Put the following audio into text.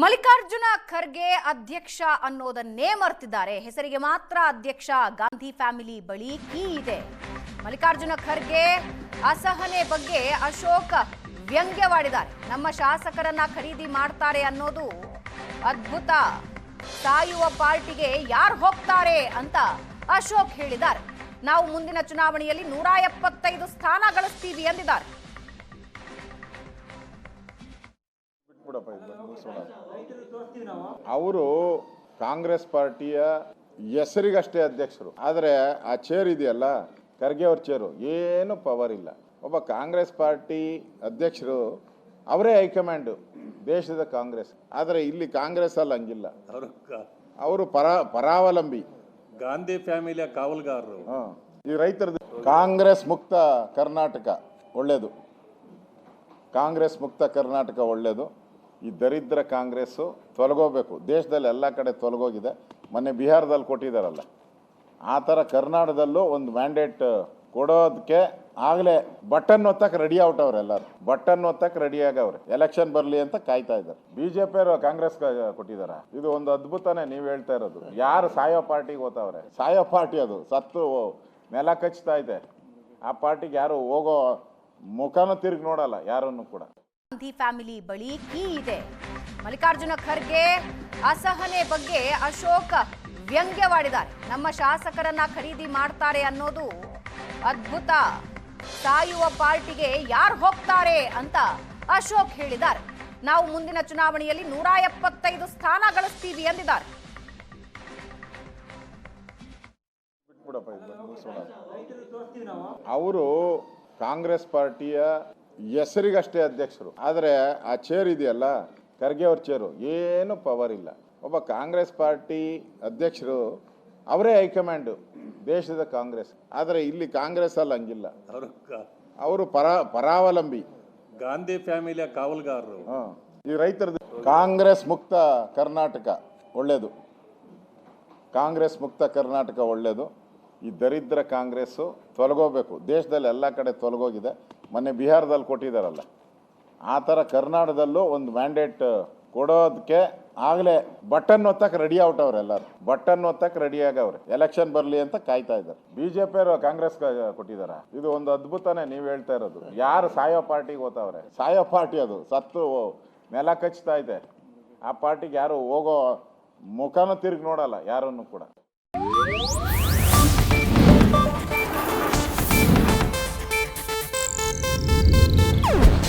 ಮಲ್ಲಿಕಾರ್ಜುನ ಖರ್ಗೆ ಅಧ್ಯಕ್ಷ ಅನ್ನೋದನ್ನೇ ಮರ್ತಿದ್ದಾರೆ. ಹೆಸರಿಗೆ ಮಾತ್ರ ಅಧ್ಯಕ್ಷ ಗಾಂಧಿ ಫ್ಯಾಮಿಲಿ ಬಳಿ ಕೀ ಇದೆ. ಮಲ್ಲಿಕಾರ್ಜುನ ಖರ್ಗೆ ಅಸಹನೆ ಬಗ್ಗೆ ಅಶೋಕ್ ವ್ಯಂಗ್ಯವಾಡಿದ್ದಾರೆ. ನಮ್ಮ ಶಾಸಕರನ್ನ ಖರೀದಿ ಮಾಡ್ತಾರೆ ಅನ್ನೋದು ಅದ್ಭುತ. ಸಾಯುವ ಪಾರ್ಟಿಗೆ ಯಾರು ಹೋಗ್ತಾರೆ ಅಂತ ಅಶೋಕ್ ಹೇಳಿದ್ದಾರೆ. ನಾವು ಮುಂದಿನ ಚುನಾವಣೆಯಲ್ಲಿ ನೂರ ಎಪ್ಪತ್ತೈದು ಸ್ಥಾನ ಗಳಿಸ್ತೀವಿ ಎಂದಿದ್ದಾರೆ. ಇದು ಅವರು ಕಾಂಗ್ರೆಸ್ ಪಾರ್ಟಿಯ ಹೆಸರಿಗಷ್ಟೇ ಅಧ್ಯಕ್ಷರು. ಆದರೆ ಆ ಚೇರ್ ಇದೆಯಲ್ಲ ಖರ್ಗೆ ಅವ್ರ ಚೇರು ಏನು ಪವರ್ ಇಲ್ಲ. ಒಬ್ಬ ಕಾಂಗ್ರೆಸ್ ಪಾರ್ಟಿ ಅಧ್ಯಕ್ಷರು ಅವರೇ ಹೈಕಮಾಂಡು ದೇಶದ ಕಾಂಗ್ರೆಸ್. ಆದರೆ ಇಲ್ಲಿ ಕಾಂಗ್ರೆಸ್ ಅಲ್ಲಿ ಹಂಗಿಲ್ಲ. ಅವರು ಅವರು ಪರ ಪರಾವಲಂಬಿ. ಗಾಂಧಿ ಫ್ಯಾಮಿಲಿಯ ಕಾವಲ್ಗಾರರು. ಹ. ಈ ರೈತರದ್ದು ಕಾಂಗ್ರೆಸ್ ಮುಕ್ತ ಕರ್ನಾಟಕ ಒಳ್ಳೆಯದು ಕಾಂಗ್ರೆಸ್ ಮುಕ್ತ ಕರ್ನಾಟಕ ಒಳ್ಳೆಯದು ಈ ದರಿದ್ರ ಕಾಂಗ್ರೆಸ್ಸು ತೊಲಗೋಬೇಕು. ದೇಶದಲ್ಲಿ ಎಲ್ಲ ಕಡೆ ತೊಲಗೋಗಿದೆ. ಮೊನ್ನೆ ಬಿಹಾರದಲ್ಲಿ ಕೊಟ್ಟಿದ್ದಾರಲ್ಲ. ಆ ಥರ ಕರ್ನಾಟಕದಲ್ಲೂ ಒಂದು ಮ್ಯಾಂಡೇಟ್ ಕೊಡೋದಕ್ಕೆ ಆಗಲೇ ಬಟನ್ ಒತ್ತಕ್ಕೆ ರೆಡಿ ಔಟ್ ಎಲ್ಲರೂ. ಬಟನ್ ಒತ್ತಕ್ಕೆ ರೆಡಿ ಆಗವ್ರೆ. ಎಲೆಕ್ಷನ್ ಬರಲಿ ಅಂತ ಕಾಯ್ತಾ ಇದ್ದಾರೆ. ಬಿಜೆಪಿ ಅವರು ಕಾಂಗ್ರೆಸ್ ಕೊಟ್ಟಿದಾರ ಇದು ಒಂದು ಅದ್ಭುತನೇ ನೀವು ಹೇಳ್ತಾ ಇರೋದು. ಯಾರು ಸಾಯೋ ಪಾರ್ಟಿಗೆ ಹೋಗ್ತಾವ್ರೆ? ಸಾಯೋ ಪಾರ್ಟಿ ಅದು. ಸತ್ತು ನೆಲ ಕಚ್ತಾ ಇದೆ. ಆ ಪಾರ್ಟಿಗೆ ಯಾರು ಹೋಗೋ ಮುಖನೂ ತಿರುಗಿ ನೋಡಲ್ಲ. ಯಾರನ್ನು ಕೂಡ. ಗಾಂಧಿ ಫ್ಯಾಮಿಲಿ ಬಳಿ ಕೀ ಇದೆ. ಮಲ್ಲಿಕಾರ್ಜುನ ಖರ್ಗೆ ಅಸಹನೆ ಬಗ್ಗೆ ಅಶೋಕ್ ವ್ಯಂಗ್ಯವಾಡಿದ್ದಾರೆ. ನಮ್ಮ ಶಾಸಕರನ್ನ ಖರೀದಿ ಮಾಡ್ತಾರೆ ಅನ್ನೋದು ಅದ್ಭುತ. ಸಾಯುವ ಪಾರ್ಟಿಗೆ ಯಾರು ಹೋಗ್ತಾರೆ ಅಂತ ಅಶೋಕ್ ಹೇಳಿದ್ದಾರೆ. ನಾವು ಮುಂದಿನ ಚುನಾವಣೆಯಲ್ಲಿ ನೂರ ಎಪ್ಪತ್ತೈದು ಸ್ಥಾನ ಗಳಿಸ್ತೀವಿ ಎಂದಿದ್ದಾರೆ. ಅವರು ಕಾಂಗ್ರೆಸ್ ಪಾರ್ಟಿಯ ಹೆಸರಿಗಷ್ಟೇ ಅಧ್ಯಕ್ಷರು. ಆದರೆ ಆ ಚೇರ್ ಇದೆಯಲ್ಲ ಖರ್ಗೆ ಅವ್ರ ಚೇರು ಏನು ಪವರ್ ಇಲ್ಲ. ಒಬ್ಬ ಕಾಂಗ್ರೆಸ್ ಪಾರ್ಟಿ ಅಧ್ಯಕ್ಷರು ಅವರೇ ಹೈಕಮಾಂಡು ದೇಶದ ಕಾಂಗ್ರೆಸ್. ಆದರೆ ಇಲ್ಲಿ ಕಾಂಗ್ರೆಸ್ ಅಲ್ಲಿ ಹಂಗಿಲ್ಲ. ಅವರು ಅವರು ಪರ ಪರಾವಲಂಬಿ. ಗಾಂಧಿ ಫ್ಯಾಮಿಲಿಯ ಕಾವಲ್ಗಾರರು. ಹ. ಈ ರೈತರದ್ದು ಕಾಂಗ್ರೆಸ್ ಮುಕ್ತ ಕರ್ನಾಟಕ ಒಳ್ಳೆಯದು ಕಾಂಗ್ರೆಸ್ ಮುಕ್ತ ಕರ್ನಾಟಕ ಒಳ್ಳೆಯದು ಈ ದರಿದ್ರ ಕಾಂಗ್ರೆಸ್ಸು ತೊಲಗೋಬೇಕು. ದೇಶದಲ್ಲಿ ಎಲ್ಲ ಕಡೆ ತೊಲಗೋಗಿದೆ. ಮೊನ್ನೆ ಬಿಹಾರದಲ್ಲಿ ಕೊಟ್ಟಿದ್ದಾರಲ್ಲ, ಆ ಥರ ಕರ್ನಾಟಕದಲ್ಲೂ ಒಂದು ಮ್ಯಾಂಡೇಟ್ ಕೊಡೋದಕ್ಕೆ ಆಗಲೇ ಬಟನ್ ಒತ್ತಕ್ಕೆ ರೆಡಿ ಔಟ್ ಎಲ್ಲರೂ. ಬಟನ್ ಒತ್ತಕ್ಕೆ ರೆಡಿ ಆಗವ್ರೆ. ಎಲೆಕ್ಷನ್ ಬರಲಿ ಅಂತ ಕಾಯ್ತಾ ಇದ್ದಾರೆ. ಬಿಜೆಪಿ ಅವರು ಕಾಂಗ್ರೆಸ್ ಕೊಟ್ಟಿದಾರ ಇದು ಒಂದು ಅದ್ಭುತನೇ ನೀವು ಹೇಳ್ತಾ ಇರೋದು. ಯಾರು ಸಾಯೋ ಪಾರ್ಟಿಗೆ ಓದ್ತಾವ್ರೆ ಸಾಯೋ ಪಾರ್ಟಿ ಅದು. ಸತ್ತು ನೆಲ ಕಚ್ತಾ ಇದೆ. ಆ ಪಾರ್ಟಿಗೆ ಯಾರು ಹೋಗೋ ಮುಖನೂ ತಿರುಗಿ ನೋಡಲ್ಲ, ಯಾರನ್ನು ಕೂಡ.